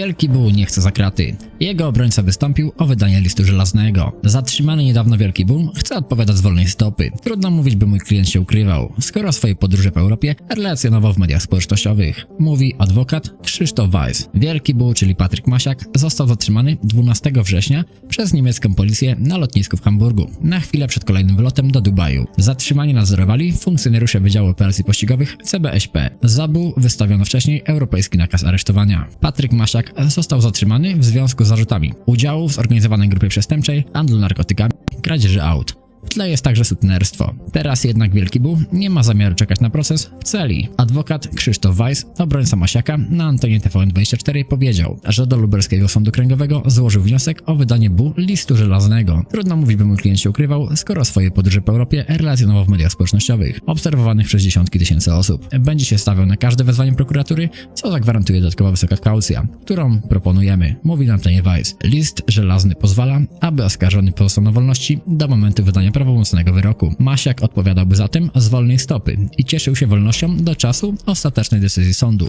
Wielki Bull nie chce za kraty. Jego obrońca wystąpił o wydanie listu żelaznego. Zatrzymany niedawno Wielki Bull chce odpowiadać z wolnej stopy. Trudno mówić, by mój klient się ukrywał, skoro swoje podróże po Europie relacjonował w mediach społecznościowych. Mówi adwokat Krzysztof Weiss. Wielki Bull, czyli Patryk Masiak, został zatrzymany 12 września przez niemiecką policję na lotnisku w Hamburgu, na chwilę przed kolejnym wylotem do Dubaju. Zatrzymanie nadzorowali funkcjonariusze Wydziału Operacji Pościgowych CBŚP. Za wystawiono wcześniej europejski nakaz aresztowania. Patryk Masiak został zatrzymany w związku z zarzutami udziału w zorganizowanej grupie przestępczej, handlu narkotykami, kradzieży aut. W tle jest także sutnerstwo. Teraz jednak Wielki Bull nie ma zamiaru czekać na proces w celi. Adwokat Krzysztof Weiss, obrońca Masiaka, na antenie TVN24 powiedział, że do lubelskiego sądu kręgowego złożył wniosek o wydanie Bu listu żelaznego. Trudno mówić, by mój klient się ukrywał, skoro swoje podróże po Europie relacjonował w mediach społecznościowych, obserwowanych przez dziesiątki tysięcy osób. Będzie się stawiał na każde wezwanie prokuratury, co zagwarantuje dodatkowa wysoka kaucja, którą proponujemy, mówi na antenie Weiss. List żelazny pozwala, aby oskarżony pozostał na wolności do momentu wydania prawomocnego wyroku. Masiak odpowiadałby zatem z wolnej stopy i cieszył się wolnością do czasu ostatecznej decyzji sądu.